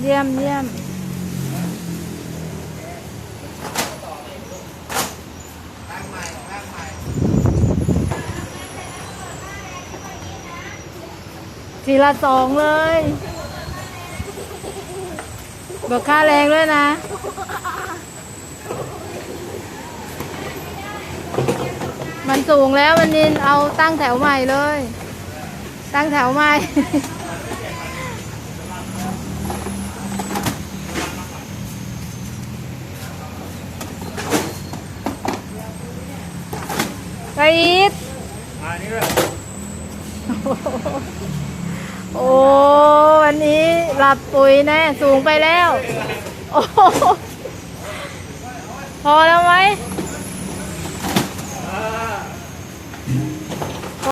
เยี่ยมเยี่ยมทีละสองเลยเบิกค่าแรงด้วยนะ มันสูงแล้วมันนินเอาตั้งแถวใหม่เลย ตั้งแถวใหม่ กรีดอันนี้ด้วยโอ้วันนี้หลับปุ๋ยแน่สูงไปแล้วโอ้โหพอแล้วไหมอ่า